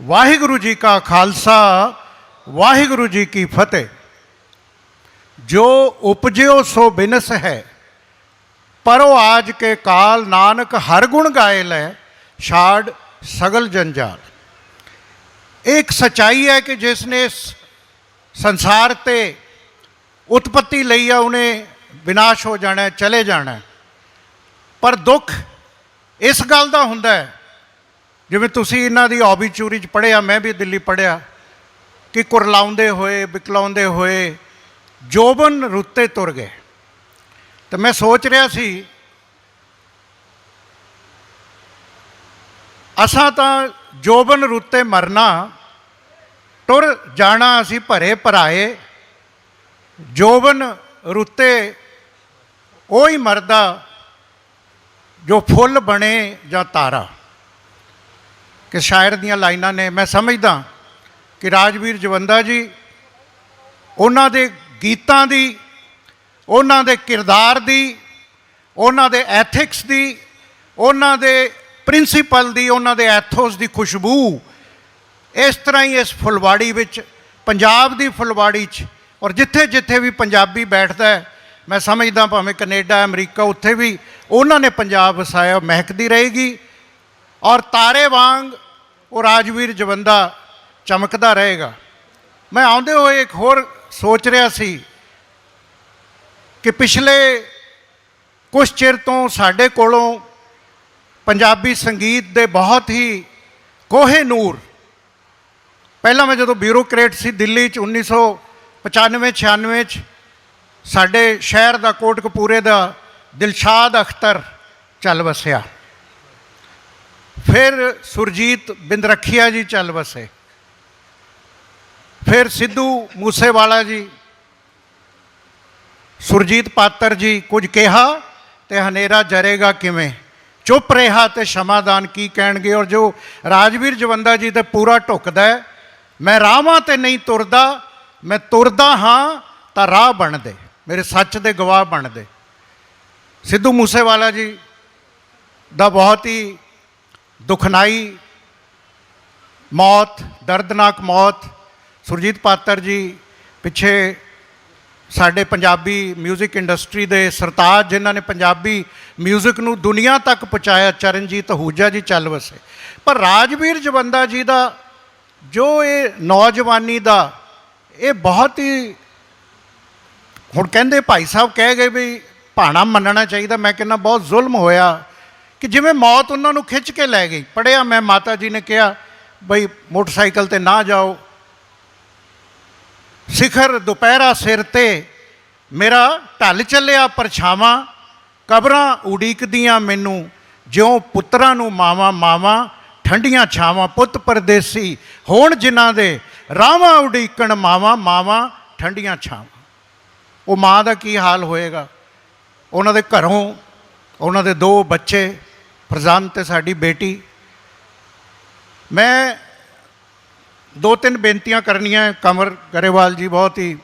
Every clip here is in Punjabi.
ਵਾਹਿਗੁਰੂ ਜੀ ਕਾ ਖਾਲਸਾ, ਵਾਹਿਗੁਰੂ ਜੀ ਕੀ ਫਤਿਹ। ਜੋ ਉਪਜਿਓ ਸੋ ਬਿਨਸ ਹੈ, ਪਰੋ ਆਜ ਕੇ ਕਾਲ ਨਾਨਕ ਹਰ ਗੁਣ ਗਾਏ ਲੈ, ਛਾੜ ਸਗਲ ਜੰਜਾਲ। ਇਹ ਇੱਕ ਸਚਾਈ ਹੈ ਕਿ ਜਿਸ ਨੇ ਇਸ ਸੰਸਾਰ ਤੇ ਉਤਪਤੀ ਲਈ ਆ, ਉਹਨੇ ਵਿਨਾਸ਼ ਹੋ ਜਾਣਾ, ਚਲੇ ਜਾਣਾ। ਪਰ ਦੁੱਖ ਇਸ ਗੱਲ ਦਾ ਹੁੰਦਾ ਹੈ ਜਿਵੇਂ ਤੁਸੀਂ ਇਹਨਾਂ ਦੀ ਚੂਰੀ ਚ ਪੜ੍ਹਿਆ, ਮੈਂ ਵੀ ਦਿੱਲੀ ਪੜ੍ਹਿਆ, ਕਿ ਕੁਰਲਾਉਂਦੇ ਹੋਏ, ਬਿਕਲਾਉਂਦੇ ਹੋਏ ਜੋਬਨ ਰੁੱਤੇ ਤੁਰ ਗਏ। ਤੇ ਮੈਂ ਸੋਚ ਰਿਹਾ ਸੀ, ਅਸਾਂ ਤਾਂ ਜੋਬਨ ਰੁੱਤੇ ਮਰਨਾ ਟੁਰ ਜਾਣਾ ਅਸੀਂ ਭਰੇ ਭਰਾਏ, ਜੋਬਨ ਰੁੱਤੇ ਉਹ ਹੀ ਮਰਦਾ ਜੋ ਫੁੱਲ ਬਣੇ ਜਾਂ ਤਾਰਾ। ਕਿ ਸ਼ਾਇਰ ਦੀਆਂ ਲਾਈਨਾਂ ਨੇ, ਮੈਂ ਸਮਝਦਾ ਕਿ ਰਾਜਵੀਰ ਜਵੰਦਾ ਜੀ ਉਹਨਾਂ ਦੇ ਗੀਤਾਂ ਦੀ, ਉਹਨਾਂ ਦੇ ਕਿਰਦਾਰ ਦੀ, ਉਹਨਾਂ ਦੇ ਐਥਿਕਸ ਦੀ, ਉਹਨਾਂ ਦੇ ਪ੍ਰਿੰਸੀਪਲ ਦੀ, ਉਹਨਾਂ ਦੇ ਐਥੋਸ ਦੀ ਖੁਸ਼ਬੂ ਇਸ ਤਰ੍ਹਾਂ ਹੀ ਇਸ ਫੁਲਵਾੜੀ ਵਿੱਚ, ਪੰਜਾਬ ਦੀ ਫੁਲਵਾੜੀ 'ਚ ਔਰ ਜਿੱਥੇ ਜਿੱਥੇ ਵੀ ਪੰਜਾਬੀ ਬੈਠਦਾ ਹੈ, ਮੈਂ ਸਮਝਦਾ ਭਾਵੇਂ ਕੈਨੇਡਾ, ਅਮਰੀਕਾ, ਉੱਥੇ ਵੀ ਉਹਨਾਂ ਨੇ ਪੰਜਾਬ ਵਸਾਇਆ, ਮਹਿਕਦੀ ਰਹੇਗੀ। ਔਰ ਤਾਰੇ ਵਾਂਗ ਉਹ ਰਾਜਵੀਰ ਜਵੰਦਾ ਚਮਕਦਾ ਰਹੇਗਾ। ਮੈਂ ਆਉਂਦੇ ਹੋਏ ਇੱਕ ਹੋਰ ਸੋਚ ਰਿਹਾ ਸੀ ਕਿ ਪਿਛਲੇ ਕੁਝ ਚਿਰ ਤੋਂ ਸਾਡੇ ਕੋਲੋਂ ਪੰਜਾਬੀ ਸੰਗੀਤ ਦੇ ਬਹੁਤ ਹੀ ਕੋਹੇ ਨੂਰ, ਪਹਿਲਾਂ ਮੈਂ ਜਦੋਂ ਬਿਊਰੋਕ੍ਰੇਟ ਸੀ ਦਿੱਲੀ ਚ 1995 96 ਚ ਸਾਡੇ ਸ਼ਹਿਰ ਦਾ ਕੋਟਕਪੂਰੇ ਦਾ ਦਿਲਸ਼ਾਦ ਅਖਤਰ ਚੱਲ ਵਸਿਆ। ਫਿਰ ਸੁਰਜੀਤ ਬਿੰਦਰਖੀਆ ਜੀ ਚੱਲ ਵਸੇ। ਫਿਰ ਸਿੱਧੂ ਮੂਸੇਵਾਲਾ ਜੀ। ਸੁਰਜੀਤ ਪਾਤਰ ਜੀ ਕੁਝ ਕਿਹਾ ਤੇ ਹਨੇਰਾ ਜਰੇਗਾ ਕਿਵੇਂ? ਚੁੱਪ ਰਿਹਾ ਤੇ ਸ਼ਮਾਦਾਨ ਕੀ ਕਹਿਣਗੇ? ਔਰ ਜੋ ਰਾਜਵੀਰ ਜਵੰਦਾ ਜੀ ਤੇ ਪੂਰਾ ਢੁਕਦਾ ਮੈਂ ਰਾਹਾਂ ਤੇ ਨਹੀਂ ਤੁਰਦਾ, ਮੈਂ ਤੁਰਦਾ ਹਾਂ ਤਾਂ ਰਾਹ ਬਣਦੇ ਮੇਰੇ ਸੱਚ ਦੇ ਗਵਾਹ ਬਣਦੇ ਸਿੱਧੂ ਮੂਸੇਵਾਲਾ ਜੀ ਦਾ ਬਹੁਤ ਹੀ ਦੁਖਨਾਈ ਮੌਤ ਦਰਦਨਾਕ ਮੌਤ ਸੁਰਜੀਤ ਪਾਤਰ ਜੀ ਪਿੱਛੇ ਸਾਡੇ ਪੰਜਾਬੀ 뮤직 ਇੰਡਸਟਰੀ ਦੇ ਸਰਤਾਜ ਜਿਨ੍ਹਾਂ ਨੇ ਪੰਜਾਬੀ 뮤직 ਨੂੰ ਦੁਨੀਆ ਤੱਕ ਪਹੁੰਚਾਇਆ ਚਰਨਜੀਤ ਹੂਜਾ ਜੀ ਚੱਲ ਵਸੇ ਪਰ ਰਾਜਵੀਰ ਜਵੰਦਾ ਜੀ ਦਾ ਜੋ ਇਹ ਨੌਜਵਾਨੀ ਦਾ ਇਹ ਬਹੁਤ ਹੀ ਹੁਣ ਕਹਿੰਦੇ ਭਾਈ ਸਾਹਿਬ ਕਹਿ ਗਏ ਵੀ ਭਾਣਾ ਮੰਨਣਾ ਚਾਹੀਦਾ ਮੈਂ ਕਹਿੰਦਾ ਬਹੁਤ ਜ਼ੁਲਮ ਹੋਇਆ ਕਿ ਜਿਵੇਂ ਮੌਤ ਉਹਨਾਂ ਨੂੰ ਖਿੱਚ ਕੇ ਲੈ ਗਈ। ਪੜਿਆ ਮੈਂ, ਮਾਤਾ ਜੀ ਨੇ ਕਿਹਾ, ਬਈ ਮੋਟਰਸਾਈਕਲ ਤੇ ਨਾ ਜਾਓ। ਸਿਖਰ ਦੁਪਹਿਰਾ ਸਿਰ ਤੇ ਮੇਰਾ ਢਲ ਚੱਲਿਆ ਪਰਛਾਵਾਂ, ਕਬਰਾਂ ਉਡੀਕਦੀਆਂ ਮੈਨੂੰ, ਜਿਉਂ ਪੁੱਤਰਾਂ ਨੂੰ ਮਾਵਾਂ ਮਾਵਾਂ, ਠੰਡੀਆਂ ਛਾਵਾਂ, ਪੁੱਤ ਪਰਦੇਸੀ, ਹੋਣ ਜਿਨ੍ਹਾਂ ਦੇ ਰਾਵਾਂ ਉਡੀਕਣ ਮਾਵਾਂ ਮਾਵਾਂ, ਠੰਡੀਆਂ ਛਾਵਾਂ। ਉਹ ਮਾਂ ਦਾ ਕੀ ਹਾਲ ਹੋਏਗਾ? ਉਹਨਾਂ ਦੇ ਘਰੋਂ, ਉਹਨਾਂ ਦੇ ਦੋ ਬੱਚੇ ਫਰਜ਼ਾਨ ਤੇ ਸਾਡੀ ਬੇਟੀ ਮੈਂ ਦੋ ਤਿੰਨ ਬੇਨਤੀਆਂ ਕਰਨੀਆਂ ਹੈ। ਕਮਰ ਗਰੇਵਾਲ ਜੀ ਬਹੁਤ ਹੀ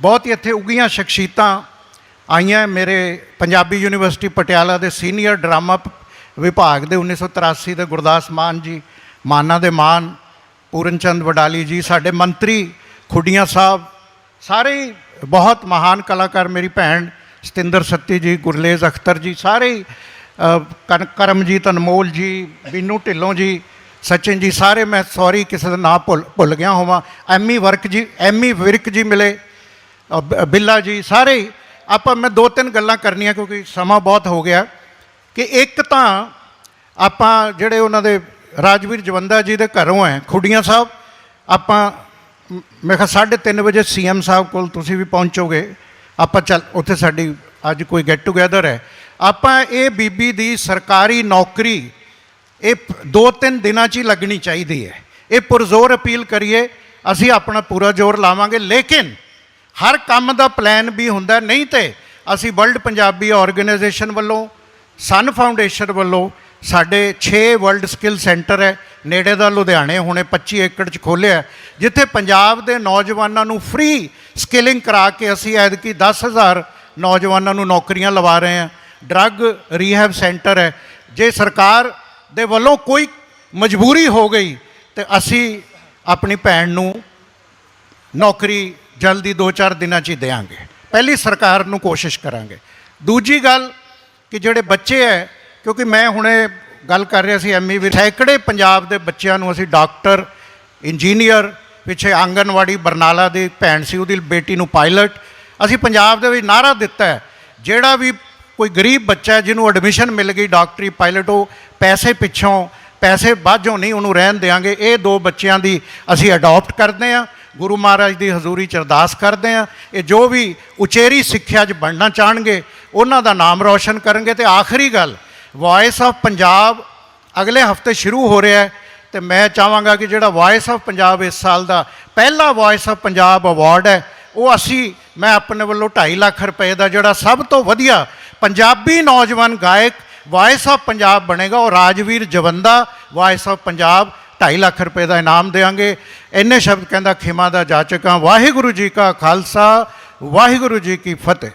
ਬਹੁਤ ਹੀ ਇੱਥੇ ਉਗੀਆਂ ਸ਼ਖਸੀਅਤਾਂ ਆਈਆਂ ਮੇਰੇ ਪੰਜਾਬੀ ਯੂਨੀਵਰਸਿਟੀ ਪਟਿਆਲਾ ਦੇ ਸੀਨੀਅਰ ਡਰਾਮਾ ਪ- ਵਿਭਾਗ ਦੇ 1983 ਦੇ ਗੁਰਦਾਸ ਮਾਨ ਜੀ ਮਾਨਾ ਦੇ ਮਾਨ ਪੂਰਨ ਚੰਦ ਵਡਾਲੀ ਜੀ ਸਾਡੇ ਮੰਤਰੀ ਖੁੱਡੀਆਂ ਸਾਹਿਬ ਸਾਰੇ ਹੀ ਬਹੁਤ ਮਹਾਨ ਕਲਾਕਾਰ ਮੇਰੀ ਭੈਣ ਸਤਿੰਦਰ ਸੱਤੀ ਜੀ ਗੁਰਲੇਜ਼ ਅਖਤਰ ਜੀ ਸਾਰੇ ਹੀ, ਕਰਮਜੀਤ ਅਨਮੋਲ ਜੀ, ਬੀਨੂ ਢਿੱਲੋਂ ਜੀ, ਸਚਿਨ ਜੀ, ਸਾਰੇ ਮੈਂ ਸੌਰੀ ਕਿਸੇ ਦਾ ਨਾਮ ਭੁੱਲ ਭੁੱਲ ਗਿਆ ਹੋਵਾਂ। ਐਮੀ ਵਰਕ ਜੀ, ਐਮੀ ਵਿਰਕ ਜੀ ਮਿਲੇ ਬਿੱਲਾ ਜੀ, ਸਾਰੇ ਹੀ। ਆਪਾਂ, ਮੈਂ ਦੋ ਤਿੰਨ ਗੱਲਾਂ ਕਰਨੀਆਂ ਕਿਉਂਕਿ ਸਮਾਂ ਬਹੁਤ ਹੋ ਗਿਆ। ਕਿ ਇੱਕ ਤਾਂ ਆਪਾਂ ਜਿਹੜੇ ਉਹਨਾਂ ਦੇ ਰਾਜਵੀਰ ਜਵੰਦਾ ਜੀ ਦੇ ਘਰੋਂ ਹੈ, ਖੁੱਡੀਆਂ ਸਾਹਿਬ, ਆਪਾਂ ਮ- ਮੈਂ ਕਿਹਾ 3:30 ਵਜੇ ਸੀਐਮ ਸਾਹਿਬ ਕੋਲ ਤੁਸੀਂ ਵੀ ਪਹੁੰਚੋਗੇ। ਆਪਾਂ ਚੱਲ, ਉੱਥੇ ਸਾਡੀ ਅੱਜ ਕੋਈ ਗੈਟ ਟੂਗੇਦਰ ਹੈ। ਆਪਾਂ ਇਹ ਬੀਬੀ ਦੀ ਸਰਕਾਰੀ ਨੌਕਰੀ ਇਹ ਦੋ ਤਿੰਨ ਦਿਨਾਂ 'ਚ ਹੀ ਲੱਗਣੀ ਚਾਹੀਦੀ ਹੈ। ਇਹ ਪੁਰਜ਼ੋਰ ਅਪੀਲ ਕਰੀਏ, ਅਸੀਂ ਆਪਣਾ ਪੂਰਾ ਜ਼ੋਰ ਲਾਵਾਂਗੇ, ਲੇਕਿਨ ਹਰ ਕੰਮ ਦਾ ਪਲਾਨ ਵੀ ਹੁੰਦਾ, ਨਹੀਂ ਤੇ ਅਸੀਂ ਵਰਲਡ ਪੰਜਾਬੀ ਆਰਗੇਨਾਈਜੇਸ਼ਨ ਵੱਲੋਂ, ਸਨ ਫਾਊਂਡੇਸ਼ਨ ਵੱਲੋਂ ਸਾਡੇ 6 ਵਰਲਡ ਸਕਿੱਲ ਸੈਂਟਰ ਹੈ, ਨੇੜੇ ਦਾ ਲੁਧਿਆਣੇ, ਹੁਣੇ 25 ਏਕੜ 'ਚ ਖੋਲ੍ਹਿਆ ਜਿੱਥੇ ਪੰਜਾਬ ਦੇ ਨੌਜਵਾਨਾਂ ਨੂੰ ਫ੍ਰੀ ਸਕਿਲਿੰਗ ਕਰਾ ਕੇ ਅਸੀਂ ਐਤਕੀ 10000 ਨੌਜਵਾਨਾਂ ਨੂੰ ਨੌਕਰੀਆਂ ਲਵਾ ਰਹੇ ਹਾਂ। ਡਰੱਗ ਰੀਹੈਬ ਸੈਂਟਰ ਹੈ। ਜੇ ਸਰਕਾਰ ਦੇ ਵੱਲੋਂ ਕੋਈ ਮਜਬੂਰੀ ਹੋ ਗਈ, ਤੇ ਅਸੀਂ ਆਪਣੀ ਭੈਣ ਨੂੰ ਨੌਕਰੀ ਜਲਦੀ 2-4 ਦਿਨਾਂ 'ਚ ਹੀ ਦੇਵਾਂਗੇ। ਪਹਿਲੀ ਸਰਕਾਰ ਨੂੰ ਕੋਸ਼ਿਸ਼ ਕਰਾਂਗੇ। ਦੂਜੀ ਗੱਲ ਕਿ ਜਿਹੜੇ ਬੱਚੇ ਹੈ, ਕਿਉਂਕਿ ਮੈਂ ਹੁਣੇ ਗੱਲ ਕਰ ਰਿਹਾ ਸੀ ਐਮਈ ਵੀ ਸੈਂਕੜੇ ਪੰਜਾਬ ਦੇ ਬੱਚਿਆਂ ਨੂੰ ਅਸੀਂ ਡਾਕਟਰ, ਇੰਜੀਨੀਅਰ, ਪਿੱਛੇ ਆਂਗਨਵਾੜੀ ਬਰਨਾਲਾ ਦੀ ਭੈਣ ਸੀ, ਉਹਦੀ ਬੇਟੀ ਨੂੰ ਪਾਇਲਟ, ਅਸੀਂ ਪੰਜਾਬ ਦੇ ਵਿੱਚ ਨਾਰਾ ਦਿੱਤਾ ਹੈ। ਜਿਹੜਾ ਵੀ ਕੋਈ ਗਰੀਬ ਬੱਚਾ ਜਿਹਨੂੰ ਐਡਮਿਸ਼ਨ ਮਿਲ ਗਈ ਡਾਕਟਰੀ ਪਾਇਲਟ ਉਹ ਪੈਸੇ ਪਿੱਛੋਂ, ਪੈਸੇ ਬਾਝੋਂ ਨਹੀਂ ਉਹਨੂੰ ਰਹਿਣ ਦੇਵਾਂਗੇ ਇਹ ਦੋ ਬੱਚਿਆਂ ਦੀ ਅਸੀਂ ਅਡਾਪਟ ਕਰਦੇ ਹਾਂ। ਗੁਰੂ ਮਹਾਰਾਜ ਦੀ ਹਜ਼ੂਰੀ ਚ ਅਰਦਾਸ ਕਰਦੇ ਹਾਂ। ਇਹ ਜੋ ਵੀ ਉਚੇਰੀ ਸਿੱਖਿਆ 'ਚ ਬਣਨਾ ਚਾਹਣਗੇ, ਉਹਨਾਂ ਦਾ ਨਾਮ ਰੌਸ਼ਨ ਕਰਨਗੇ। ਤੇ ਆਖਰੀ ਗੱਲ ਵਾਇਸ ਆਫ ਪੰਜਾਬ ਅਗਲੇ ਹਫ਼ਤੇ ਸ਼ੁਰੂ ਹੋ ਰਿਹਾ ਹੈ। ਤੇ ਮੈਂ ਚਾਹਾਂਗਾ ਕਿ ਜਿਹੜਾ ਵਾਇਸ ਆਫ ਪੰਜਾਬ ਇਸ ਸਾਲ ਦਾ ਪਹਿਲਾ ਵਾਇਸ ਆਫ ਪੰਜਾਬ ਅਵਾਰਡ ਹੈ, ਉਹ ਅਸੀਂ, ਮੈਂ ਆਪਣੇ ਵੱਲੋਂ 2.5 ਲੱਖ ਰੁਪਏ ਦਾ ਜਿਹੜਾ ਸਭ ਤੋਂ ਵਧੀਆ ਪੰਜਾਬੀ ਨੌਜਵਾਨ ਗਾਇਕ ਵਾਇਸ ਆਫ ਪੰਜਾਬ ਬਣੇਗਾ ਉਹ ਰਾਜਵੀਰ ਜਵੰਦਾ। ਵਾਇਸ ਆਫ ਪੰਜਾਬ 2.5 ਲੱਖ ਰੁਪਏ ਦਾ ਇਨਾਮ ਦੇਵਾਂਗੇ। ਇੰਨੇ ਸ਼ਬਦ ਕਹਿੰਦਾ ਖਿਮਾ ਦਾ ਜਾਚਕਾਂ। ਵਾਹਿਗੁਰੂ ਜੀ ਕਾ ਖਾਲਸਾ, ਵਾਹਿਗੁਰੂ ਜੀ ਕੀ ਫਤਿਹ।